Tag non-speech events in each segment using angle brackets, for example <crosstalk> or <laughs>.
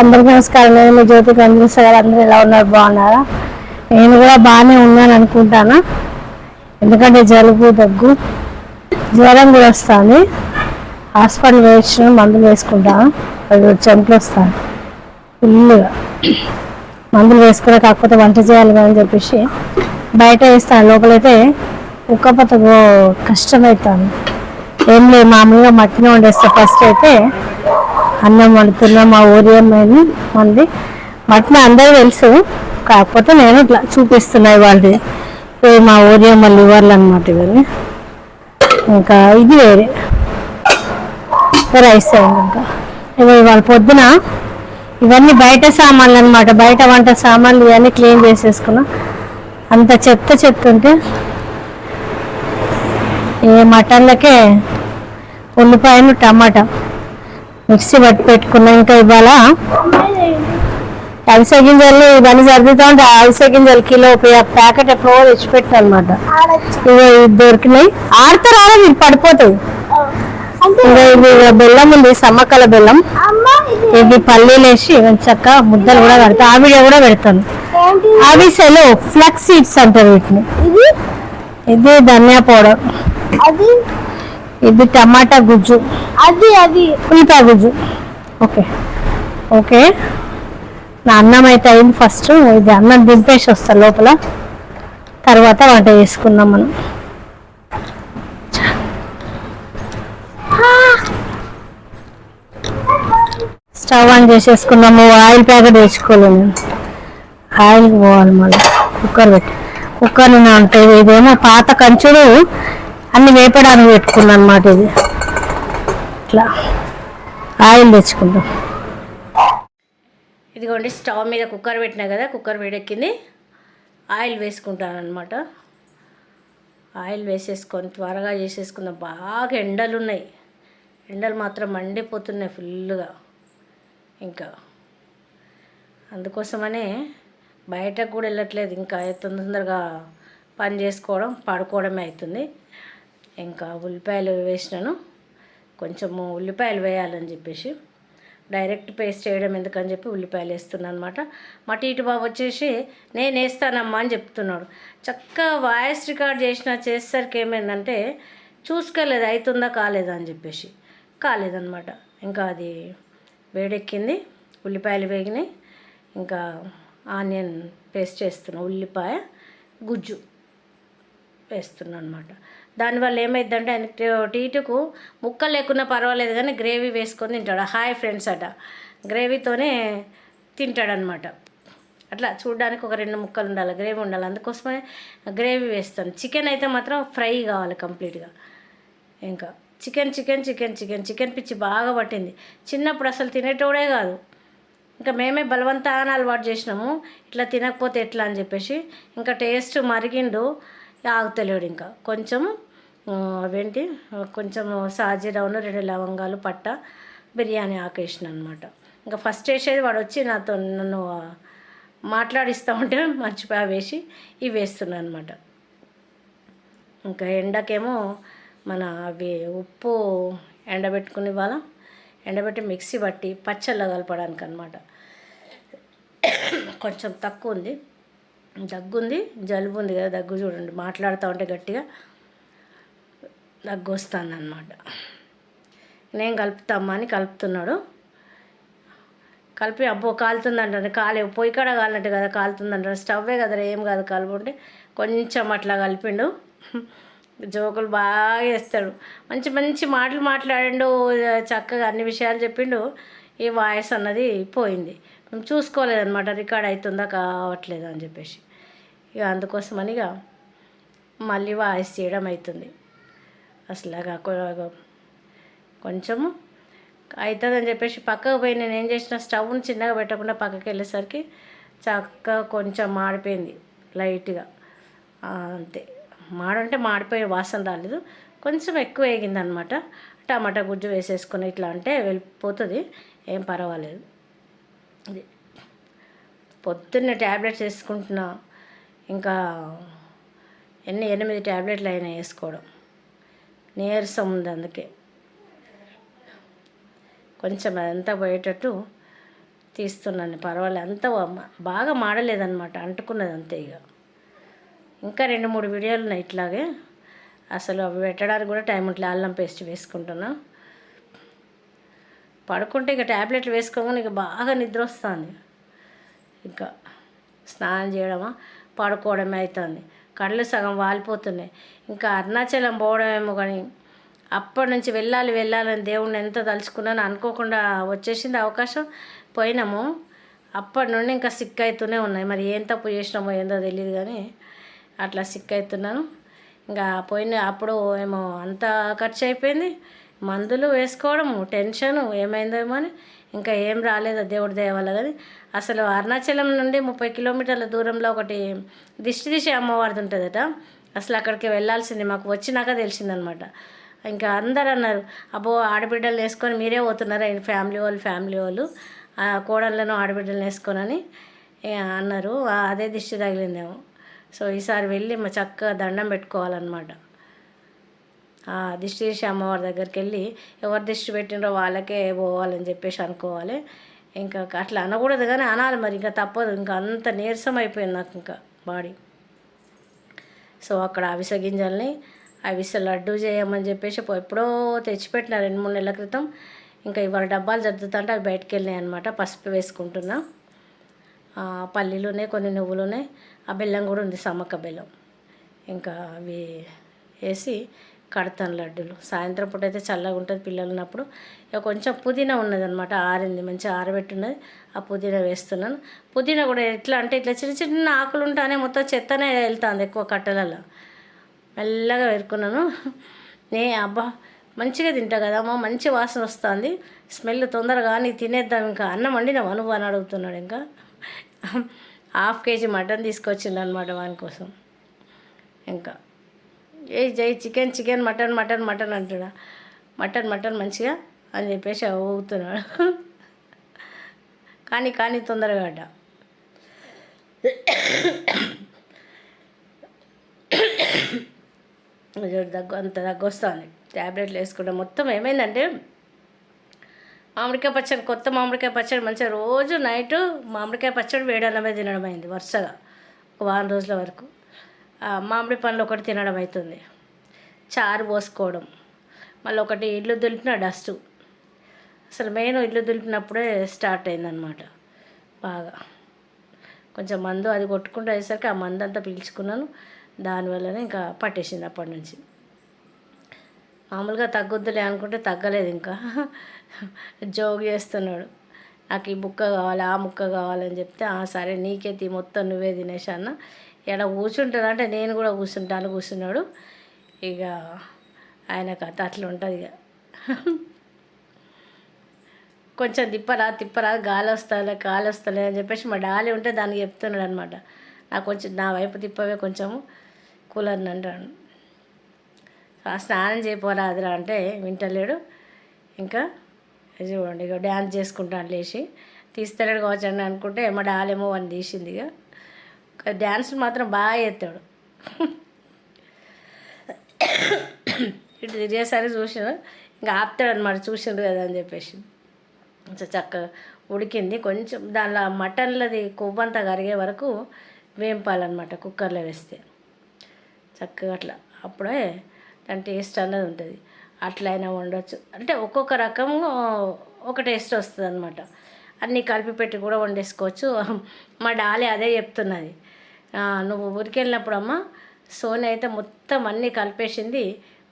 అందరికీ నమస్కారం. నేను మీ జ్యోతి రంజన్ సార్ అందరూ ఎలా ఉన్నారు? బాగున్నారా? నేను కూడా బాగానే ఉన్నాను అనుకుంటాను? ఎందుకంటే జలుబు దగ్గు జ్వరం కూడా వస్తుంది. హాస్పిటల్ వేసిన మందులు వేసుకుంటాను. అది చెంపలు వస్తాను ఫుల్గా మందులు వేసుకునే కాకపోతే వంట చేయాలి అని చెప్పేసి బయట వేస్తాను. లోపలైతే ఉక్కపోత కష్టమవుతాను ఏం లేదు మామూలుగా మట్టిని వండేస్తా. ఫస్ట్ అయితే అన్నం వండుతున్న మా ఊరి అమ్మాయిని మంది మట్టిని అందరూ తెలుసు. కాకపోతే నేను ఇట్లా చూపిస్తున్నా ఇవాళ. మా ఊరి అమ్మ లివర్లు అనమాట ఇవన్నీ. ఇంకా ఇది వేరే. రైస్ అయింది ఇంకా. ఇవి ఇవాళ పొద్దున ఇవన్నీ బయట సామాన్లు అనమాట బయట వంట సామాన్లు ఇవన్నీ క్లీన్ చేసేసుకున్నాం. అంత చెత్త చెత్త ఉంటే ఏ మటన్లకే ఉల్లిపాయను టమాటా. మిక్సీ పట్టి పెట్టుకున్నా ఇంకా ఇవాళ అవిసె గింజలు ఇవన్నీ సర్దుతా ఉంటే అవిసె గింజలు కిలో ప్యాకెట్ ఎప్పుడో తెచ్చిపెట్టాను అనమాట ఇవి దొరికినాయి. ఆడితే రాదా మీరు పడిపోతాయి. ఇంకా ఇది బెల్లం ఉంది సమ్మక్కల బెల్లం. ఇవి పల్లీలు వేసి చక్క ముద్దలు కూడా పెడతా. ఆవిడ కూడా పెడతాను. అవిసెలు ఫ్లక్స్ సీడ్స్ అంటారు వీటిని. ఇది? ధనియా పౌడర్. ఇది టమాటా గుజ్జు. అది అది. ఉల్లిపాయ గుజ్జు. ఓకే. ఓకే. నా అన్నం అయితే అయింది ఫస్ట్. ఇది అన్నం దింపేసి వస్తా లోపల. తర్వాత వంట చేసుకుందాం మనం. స్టవ్ ఆన్ చేసేసుకున్నాము ఆయిల్ ప్యాకెట్ నేను. ఆయిల్ పోవాలి మళ్ళీ. కుక్కర్ పెట్టి. కుక్కర్ అంటే ఇదేమో పాత కంచుడు అన్ని వేపడానికి పెట్టుకున్నాను అనమాట ఇది. ఇట్లా ఆయిల్ తెచ్చుకుంటాం ఇదిగోండి స్టవ్ మీద కుక్కర్ పెట్టినా కదా కుక్కర్ వేడెక్కింది. ఆయిల్ వేసుకుంటాను అనమాట ఆయిల్ వేసేసుకొని త్వరగా చేసేసుకుందాం. బాగా ఎండలు ఉన్నాయి. ఎండలు మాత్రం మండిపోతున్నాయి ఫుల్గా ఇంకా అందుకోసమనే బయటకు కూడా వెళ్ళట్లేదు. ఇంకా తొందర తొందరగా పని చేసుకోవడం పడుకోవడమే అవుతుంది. ఇంకా ఉల్లిపాయలు వేసినాను. కొంచెము ఉల్లిపాయలు వేయాలని చెప్పేసి. డైరెక్ట్ పేస్ట్ చేయడం ఎందుకని చెప్పి ఉల్లిపాయలు వేస్తున్నాను అనమాట మా టీటు బాబు వచ్చేసి నేను వేస్తానమ్మా అని చెప్తున్నాడు. చక్కగా వాయిస్ రికార్డ్ చేసిన చేసేసరికి ఏమైందంటే చూసుకోలేదు అవుతుందా కాలేదా అని చెప్పేసి. కాలేదన్నమాట. ఇంకా అది వేడెక్కింది. ఉల్లిపాయలు వేగినాయి. ఇంకా ఆనియన్ పేస్ట్ వేస్తున్నా ఉల్లిపాయ గుజ్జు వేస్తున్నాను అనమాట దానివల్ల ఏమైందంటే ఆయన టీటుకు ముక్కలు లేకున్నా పర్వాలేదు కానీ గ్రేవీ వేసుకొని తింటాడు. హాయ్ ఫ్రెండ్స్ అట. గ్రేవీతోనే తింటాడనమాట. అట్లా చూడడానికి ఒక రెండు ముక్కలు ఉండాలి గ్రేవీ ఉండాలి. అందుకోసమే గ్రేవీ వేస్తాను. చికెన్ అయితే మాత్రం ఫ్రై కావాలి కంప్లీట్గా. ఇంకా chicken chicken chicken chicken chicken పిచ్చి బాగా పట్టింది. చిన్నప్పుడు అసలు తినేటోడే కాదు. ఇంకా మేమే బలవంతాన అలవాటు చేసినాము. ఇట్లా తినకపోతే ఎట్లా అని చెప్పేసి ఇంకా టేస్ట్ మరిగిండు ఆగుతలేడు ఇంకా. కొంచెం అవేంటి? కొంచెం సాజీరావును రెండు లవంగాలు పట్ట బిర్యానీ ఆకేసిన అనమాట ఇంకా ఫస్ట్ వేసేది వాడు వచ్చి నాతో నన్ను మాట్లాడిస్తూ ఉంటే మర్చిపోయి వేసి ఇవి వేస్తున్నాను అనమాట ఇంకా ఎండకేమో మన అవి ఉప్పు ఎండబెట్టుకుని వాళ్ళం ఎండబెట్టి మిక్సీ పట్టి పచ్చళ్ళ కలపడానికి అనమాట కొంచెం తక్కువ ఉంది. దగ్గు ఉంది జలుబు ఉంది కదా దగ్గు చూడండి మాట్లాడుతూ ఉంటే గట్టిగా. దగ్గు అనమాట నేను కలుపుతామా అని కలుపుతున్నాడు. కలిపి అబ్బో కాలుతుందంటారు కాలే పొయ్యి కాడ కాలినట్టు కదా కాలుతుందంటారు స్టవ్వే కదా ఏం కాదు కలుపుంటే కొంచెం అట్లా కలిపిండు. జోకులు బాగా వేస్తాడు మంచి మంచి మాటలు మాట్లాడిండు చక్కగా అన్ని విషయాలు చెప్పిండు. ఈ వాయిస్ అన్నది పోయింది. మేము చూసుకోలేదన్నమాట రికార్డ్ అవుతుందా కావట్లేదు అని చెప్పేసి. ఇక అందుకోసమని ఇక మళ్ళీ వాయిస్ చేయడం అవుతుంది. అసలుగా కొ- కొంచెము అవుతుందని చెప్పేసి పక్కకు పోయి నేను ఏం చేసిన స్టవ్ని చిన్నగా పెట్టకుండా పక్కకి వెళ్ళేసరికి చక్కగా కొంచెం మాడిపోయింది లైట్గా. అంతే. మాడంటే మాడిపోయే వాసన రాలేదు. కొంచెం ఎక్కువ వేగిందనమాట. టమాటా గుజ్జు వేసేసుకుని ఇట్లా అంటే వెళ్ళిపోతుంది. ఏం పర్వాలేదు. ఇది పొద్దున్నే ట్యాబ్లెట్స్ వేసుకుంటున్నా. ఇంకా ఎన్ని ఎనిమిది ట్యాబ్లెట్లు అయినా వేసుకోవడం. నీరసం ఉంది అందుకే. కొంచెం అదంతా పోయేటట్టు తీస్తున్నాను. పర్వాలేదు. అంత బాగా మాడలేదన్నమాట. అంటుకున్నది అంతే ఇక. ఇంకా రెండు మూడు వీడియోలు ఉన్నాయి ఇట్లాగే. అసలు అవి పెట్టడానికి కూడా టైం ఉంటుంది అల్లం పేస్ట్ వేసుకుంటున్నా. పడుకుంటే ఇక ట్యాబ్లెట్లు వేసుకోగానే ఇక బాగా నిద్ర వస్తుంది. ఇంకా స్నానం చేయడమా? పడుకోవడమే అవుతుంది కళ్ళు సగం వాలిపోతున్నాయి. ఇంకా అరుణాచలం పోవడమేమో కానీ అప్పటి నుంచి వెళ్ళాలి వెళ్ళాలని దేవుణ్ణి ఎంత తలుచుకున్నాను అనుకోకుండా వచ్చేసింది అవకాశం పోయినాము. అప్పటి నుండి ఇంకా సిక్ అవుతూనే ఉన్నాయి. మరి ఏం తప్పు చేసినామో ఏందో తెలియదు కానీ అట్లా సిక్ అవుతున్నాను ఇంకా పోయిన అప్పుడు ఏమో అంత ఖర్చు అయిపోయింది. మందులు వేసుకోవడము టెన్షన్ ఏమైందేమో అని. ఇంకా ఏం రాలేదు దేవుడి దయ వల్ల కానీ అసలు అరుణాచలం నుండి ముప్పై కిలోమీటర్ల దూరంలో ఒకటి దిష్టి దిశ అమ్మవారిది ఉంటుందట. అసలు అక్కడికి వెళ్ళాల్సింది మాకు వచ్చినాక తెలిసిందనమాట. ఇంకా అందరు అన్నారు అబ్బో ఆడబిడ్డలు వేసుకొని మీరే పోతున్నారా? ఆయన ఫ్యామిలీ వాళ్ళు ఫ్యామిలీ వాళ్ళు. ఆ కోడళ్ళను ఆడబిడ్డలను వేసుకొనని అన్నారు. అదే దిష్టి తగిలిందేమో. సో ఈసారి వెళ్ళి మా చక్కగా దండం పెట్టుకోవాలన్నమాట. దిష్టి అమ్మవారి దగ్గరికి వెళ్ళి ఎవరు దిష్టి పెట్టినరో వాళ్ళకే పోవాలని చెప్పేసి అనుకోవాలి. ఇంకా అట్లా అనకూడదు కానీ అనాలి మరి ఇంకా తప్పదు. ఇంకా అంత నీరసం అయిపోయింది నాకు ఇంకా బాడీ. సో అక్కడ అవిసె గింజల్ని అవిసె లడ్డు చేయమని చెప్పేసి ఎప్పుడో తెచ్చిపెట్టిన రెండు మూడు నెలల క్రితం. ఇంకా ఇవాళ డబ్బాలు జరుగుతుంటే అవి బయటకు వెళ్ళినాయి అనమాట పసుపు వేసుకుంటున్నా. పల్లీలునే కొన్ని నువ్వులునే ఆ బెల్లం కూడా ఉంది సమ్మక్క బెల్లం. ఇంకా అవి వేసి కడతాను లడ్డూలు. సాయంత్రం పూట అయితే చల్లగా ఉంటుంది పిల్లలు ఉన్నప్పుడు. ఇక కొంచెం పుదీనా ఉన్నదనమాట ఆరింది. మంచిగా ఆరబెట్టున్నది. ఆ పుదీనా వేస్తున్నాను. పుదీనా కూడా ఎట్లా అంటే ఇట్లా చిన్న చిన్న ఆకులు ఉంటానే మొత్తం చెత్తనే వెళ్తుంది ఎక్కువ కట్టలలో మెల్లగా పెరుకున్నాను నే అబ్బా మంచిగా తింటా కదమ్మా మంచి వాసన వస్తుంది. స్మెల్ తొందరగా నీ తినేద్దాం ఇంకా. అన్నం వండినావా నువ్వు అని అడుగుతున్నాడు ఇంకా. హాఫ్ కేజీ మటన్ తీసుకొచ్చిండు అనమాట వాని కోసం. ఇంకా ఏ జై chicken chicken mutton mutton mutton అంటున్నా. మటన్ మటన్ మంచిగా అని చెప్పేసి ఊగుతున్నాడు. కానీ కానీ తొందరగా అడ్డ. దగ్గు అంత దగ్గు వస్తుంది. ట్యాబ్లెట్లు వేసుకుంటే మొత్తం ఏమైందంటే మామిడికాయ పచ్చడి కొత్త మామిడికాయ పచ్చడి మంచిగా రోజు నైట్ మామిడికాయ పచ్చడి వేడన్నమే తినడం అయింది వరుసగా. ఒక వారం రోజుల వరకు. మామిడి పండ్లు ఒకటి తినడం అవుతుంది చారు పోసుకోవడం. మళ్ళీ ఒకటి ఇల్లు దులిపిన డస్ట్. అసలు మెయిన్ ఇల్లు దులిపినప్పుడే స్టార్ట్ అయిందనమాట బాగా. కొంచెం మందు అది కొట్టుకుంటూ అయ్యేసరికి ఆ మందు అంతా పీల్చుకున్నాను. దానివల్లనే ఇంకా పట్టేసింది అప్పటి నుంచి. మామూలుగా తగ్గుద్దులే అనుకుంటే తగ్గలేదు ఇంకా. జోగు చేస్తున్నాడు నాకు ఈ ముక్క కావాలి ఆ ముక్క కావాలని చెప్తే "ఆ, సరే నీకే తీ మొత్తం నువ్వే తినేసి అన్న. ఇక్కడ కూర్చుంటానంటే నేను కూడా కూర్చుంటాను కూర్చున్నాడు. ఇక ఆయన కథ అట్లా ఉంటుంది ఇక కొంచెం తిప్పరా తిప్పరా గాలి వస్తాలే గాలి వస్తలే అని చెప్పేసి మా డాలీ ఉంటే దానికి చెప్తున్నాడు అనమాట నాకు కొంచెం నా వైపు తిప్పవే కొంచెము కూలర్ని అంటాడు. ఆ స్నానం చేయపోరా అదిరా అంటే వింటలేడు. ఇంకా ఇది చూడండి ఇక డ్యాన్స్ చేసుకుంటాను లేచి. తీస్తలేడు కావచ్చు అని అనుకుంటే మా డాలేమో అని తీసింది ఇక డ్యాన్స్ మాత్రం బాగా చేస్తాడు. ఇటు తిరిగేసరి చూసిన ఇంకా ఆపుతాడు అనమాట చూసిండు కదా అని చెప్పేసి. చక్కగా ఉడికింది. కొంచెం దానిలో మటన్లది కొవ్వంతా కరిగే వరకు వేంపాలన్నమాట కుక్కర్లో వేస్తే. చక్కగా అట్లా అప్పుడే దాని టేస్ట్ అన్నది ఉంటుంది. అట్లా అయినా వండొచ్చు. అంటే ఒక్కొక్క రకం ఒక టేస్ట్ వస్తుంది అనమాట అన్నీ కలిపి పెట్టి కూడా వండేసుకోవచ్చు. మా డాలి అదే చెప్తున్నది. నువ్వు ఊరికెళ్ళినప్పుడు అమ్మ సోని అయితే మొత్తం అన్నీ కలిపేసింది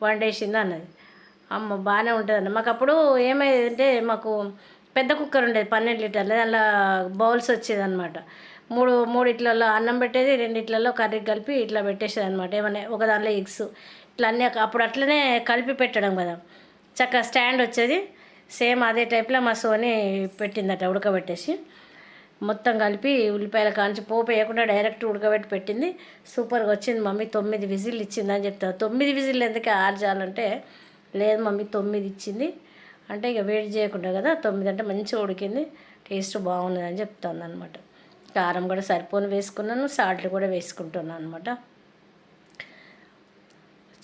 వండేసింది అన్నది. అమ్మ బాగానే ఉంటుంది మాకు అప్పుడు ఏమైందంటే మాకు పెద్ద కుక్కర్ ఉండేది పన్నెండు లీటర్లు. దానిలో బౌల్స్ వచ్చేది అనమాట మూడు మూడు ఇట్లలో అన్నం పెట్టేది రెండిట్లలో కర్రీ కలిపి ఇట్లా పెట్టేసేది అనమాట ఏమన్నా ఒక దానిలో ఎగ్స్ ఇట్లా అన్నీ అప్పుడు అట్లనే కలిపి పెట్టడం కదా. చక్కగా స్టాండ్ వచ్చేది. సేమ్ అదే టైప్లో మా సోని పెట్టిందట ఉడకబెట్టేసి. మొత్తం కలిపి ఉల్లిపాయల కాంచి పోపు వేయకుండా డైరెక్ట్ ఉడకబెట్టి పెట్టింది. సూపర్గా వచ్చింది మమ్మీ. తొమ్మిది విజిల్ ఇచ్చింది అని చెప్తా తొమ్మిది విజిల్ ఎందుకు ఆర్చాలంటే లేదు మమ్మీ తొమ్మిది ఇచ్చింది. అంటే ఇక వేడి చేయకుండా కదా తొమ్మిది అంటే మంచిగా ఉడికింది. టేస్ట్ బాగున్నదని అని చెప్తాను అనమాట కారం కూడా సరిపోని వేసుకున్నాను సాల్ట్ కూడా వేసుకుంటున్నాను అనమాట.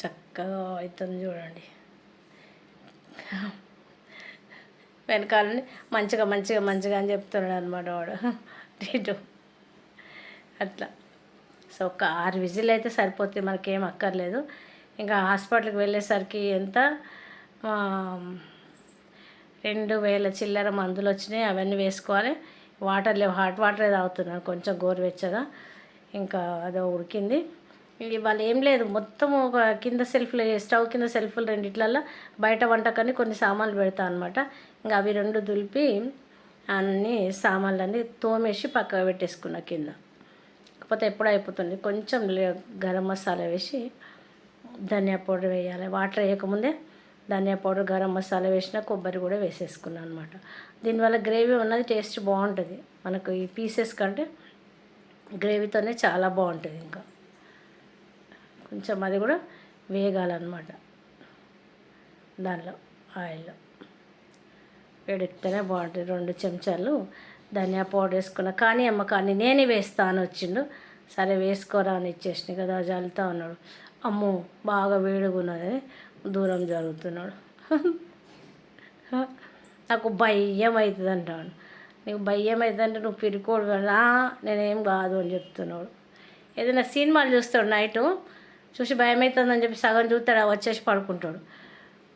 చక్కగా అవుతుంది చూడండి. వెనకాలని మంచిగా మంచిగా మంచిగా అని చెప్తున్నాడు అనమాట వాడు. టీటు అట్లా. సో ఒక ఆరు విజిల్ అయితే సరిపోతుంది మనకేం అక్కర్లేదు. ఇంకా హాస్పిటల్కి వెళ్ళేసరికి ఎంత? రెండు వేల చిల్లర మందులు వచ్చినాయి అవన్నీ వేసుకోవాలి. వాటర్ లేవు హాట్ వాటర్ తాగుతున్నాను కొంచెం గోరువెచ్చగా. ఇంకా అదో ఉడికింది. ఇది వాళ్ళు ఏం లేదు మొత్తం ఒక కింద సెల్ఫ్లో స్టవ్ కింద సెల్ఫ్లు రెండిట్లల్లో బయట వంటకని కొన్ని సామాన్లు పెడతా అనమాట ఇంకా అవి రెండు దులిపి అన్ని సామాన్లన్నీ తోమేసి పక్కకు పెట్టేసుకున్నా కింద. కాకపోతే ఎప్పుడు అయిపోతుంది. కొంచెం లే- గరం మసాలా వేసి ధనియా పౌడర్ వేయాలి. వాటర్ వేయకముందే ధనియా పౌడర్ గరం మసాలా వేసిన కొబ్బరి కూడా వేసేసుకున్నాను అనమాట దీనివల్ల గ్రేవీ ఉన్నది టేస్ట్ బాగుంటుంది. మనకు ఈ పీసెస్ కంటే గ్రేవీతోనే చాలా బాగుంటుంది ఇంకా. కొంచెం అది కూడా వేగాలన్నమాట. దానిలో ఆయిల్లో. వేడెక్కితేనే బాగుంటుంది. రెండు చెంచాలు ధనియా పౌడర్ వేసుకున్నా కానీ అమ్మ కానీ నేనే వేస్తాను వచ్చిండు. సరే వేసుకోరా అని ఇచ్చేసిన కదా జల్లుతా ఉన్నాడు. అమ్మో బాగా వేడిగా ఉన్నది. దూరం జరుగుతున్నాడు. <laughs> నాకు భయం అవుతుంది అంటాడు. నీకు భయం అవుతుందంటే నువ్వు పిరుకోడు కదా నేనేం కాదు అని చెప్తున్నాడు. ఏదైనా సినిమాలు చూస్తాడు నైటు చూసి భయం అవుతుందని చెప్పి సగం చూస్తాడు వచ్చేసి పడుకుంటాడు.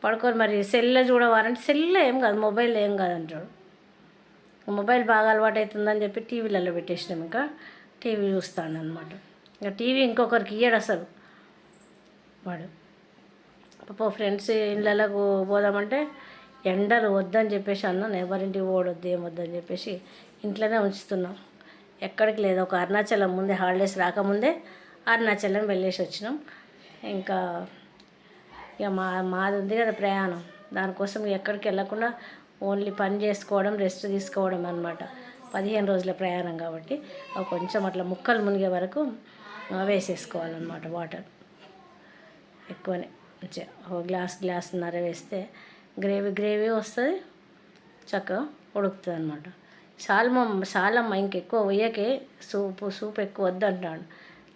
పడుకొని మరి సెల్లో చూడవారంటే సెల్లో ఏం కాదు మొబైల్ ఏం కాదు అంటాడు. మొబైల్ బాగా అలవాటు అవుతుందని చెప్పి టీవీలలో పెట్టేసినాం ఇంకా. టీవీ చూస్తాను అనమాట ఇంకా టీవీ ఇంకొకరికి ఇయ్యాడు అసలు. వాడు. పాప ఫ్రెండ్స్ ఇళ్ళకు పోదామంటే ఎండలు వద్దని చెప్పేసి అన్నాను. ఎవరింటికి పోవద్దు ఏం వద్దని చెప్పేసి ఇంట్లోనే ఉంచుతున్నాం. ఎక్కడికి లేదు. ఒక అరుణాచలం ముందే హాలిడేస్ రాకముందే అరుణాచలం వెళ్ళేసి వచ్చినాం. ఇంకా ఇక మా మాది ఉంది కదా ప్రయాణం. దానికోసం ఎక్కడికి వెళ్ళకుండా ఓన్లీ పని చేసుకోవడం రెస్ట్ తీసుకోవడం అనమాట పదిహేను రోజుల ప్రయాణం కాబట్టి కొంచెం అట్లా ముక్కలు మునిగే వరకు వేసేసుకోవాలన్నమాట వాటర్. ఎక్కువనే మంచిగా ఒక గ్లాస్ గ్లాసున్నర వేస్తే గ్రేవీ గ్రేవీ వస్తుంది చక్కగా ఉడుకుతుంది అనమాట సాల్మ సాలమ్మ ఇంకెక్కువ వేయకే సూపు సూప్ ఎక్కువ వద్దంటాడు.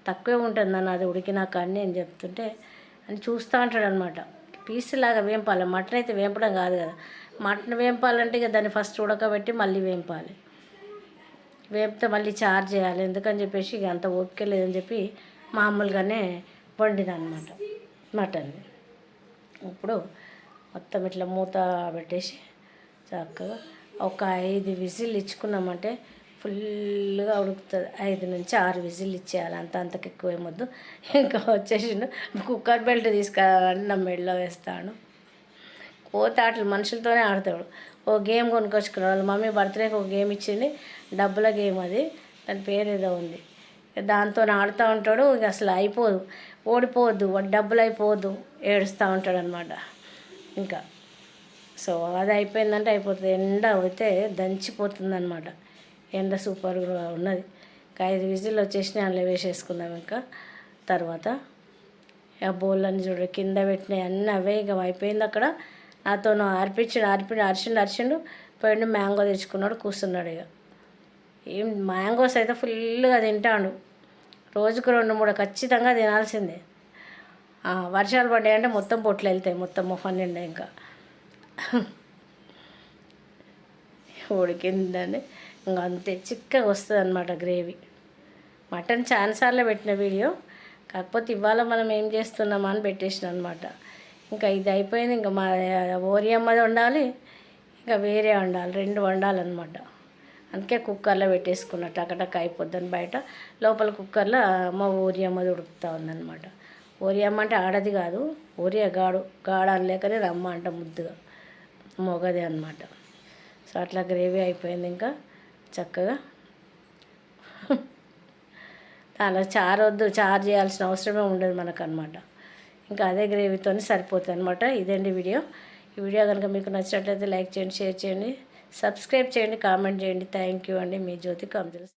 తక్కువే ఉంటుంది నన్ను అది ఉడికినాక అని నేను చెప్తుంటే అని చూస్తూ ఉంటాడు అనమాట పీస్ లాగా వేంపాలి. మటన్ అయితే వేంపడం కాదు కదా. మటన్ వేంపాలంటే ఇక దాన్ని ఫస్ట్ ఉడకబెట్టి మళ్ళీ వేంపాలి. వేపితే మళ్ళీ చార్జ్ చేయాలి. ఎందుకని చెప్పేసి ఇక అంత ఓపిక లేదని చెప్పి మామూలుగానే వండిదనమాట మటన్ ఇప్పుడు మొత్తం ఇట్లా మూత పెట్టేసి చక్కగా ఒక ఐదు విజిల్ ఇచ్చుకున్నామంటే ఫుల్గా ఉడుకుతుంది. ఐదు నుంచి ఆరు విజిల్ ఇచ్చేయాలి. అంత అంతకు ఎక్కువ ఏమొద్దు ఇంకా వచ్చేసిండు. కుక్కర్ బెల్ట్ తీసుకురావాలని నా మెడలో వేస్తాను పోతే ఆటలు మనుషులతోనే ఆడతాడు. ఓ గేమ్ కొనుక్కొచ్చుకున్నాడు వాళ్ళ. మమ్మీ బర్త్డేకి ఒక గేమ్ ఇచ్చింది. డబ్బుల గేమ్ అది. దాని పేరు ఏదో ఉంది. దాంతో ఆడుతూ ఉంటాడు. ఇక అసలు అయిపోదు. ఓడిపోవద్దు. డబ్బులు అయిపోవద్దు. ఏడుస్తూ ఉంటాడు అనమాట ఇంకా సో అది అయిపోయిందంటే అయిపోతుంది. ఎండ అయితే దంచిపోతుంది అనమాట ఎండ సూపర్గా ఉన్నది. ఒక ఐదు విజిల్ వచ్చేసినాయి అందులో వేసేసుకుందాం ఇంకా. తర్వాత ఆ బౌళ్ళని చూడు కింద పెట్టినాయి అన్నీ అవే ఇక అయిపోయింది అక్కడ. నాతోను అర్పించాడు అర్పి అరిచిండు అరిచిండు పోయిండు మ్యాంగో తెచ్చుకున్నాడు కూర్చున్నాడు ఇక. ఏం మ్యాంగోస్ అయితే ఫుల్గా తింటాడు. రోజుకు రెండు మూడు ఖచ్చితంగా తినాల్సిందే. వర్షాలు వర్షాలు పడ్డాయంటే మొత్తం పొట్లు వెళ్తాయి మొత్తం మొహం నిండా ఇంకా. ఉడికిందని ఇంకా అంతే చిక్కగా వస్తుంది అనమాట గ్రేవీ. మటన్ చాలాసార్లు పెట్టిన వీడియో. కాకపోతే ఇవాళ మనం ఏం చేస్తున్నామా అని పెట్టేసిన అనమాట ఇంకా ఇది అయిపోయింది. ఇంకా మా ఓరియమ్మది వండాలి. ఇంకా వేరే వండాలి. రెండు వండాలన్నమాట. అందుకే కుక్కర్లో పెట్టేసుకున్న. టకటక అయిపోద్దని బయట. లోపల కుక్కర్లో అమ్మ ఓరియమ్మది ఉడుకుతూ ఉందన్నమాట. ఓరియమ్మ అంటే ఆడది కాదు. ఓరియ గాడు. గాడ అనలేకనే రమ్మ అంట ముద్దుగా. మొగదే అనమాట సో అట్లా గ్రేవీ అయిపోయింది ఇంకా. చక్కగా. అలా చారు వద్దు చారు చేయాల్సిన అవసరమే ఉండదు మనకు అనమాట ఇంకా అదే గ్రేవీతో సరిపోతుంది అనమాట ఇదండి వీడియో. ఈ వీడియో కనుక మీకు నచ్చినట్లయితే లైక్ చేయండి షేర్ చేయండి సబ్స్క్రైబ్ చేయండి కామెంట్ చేయండి. థ్యాంక్ యూ అండి. మీ జ్యోతి కంజల్స్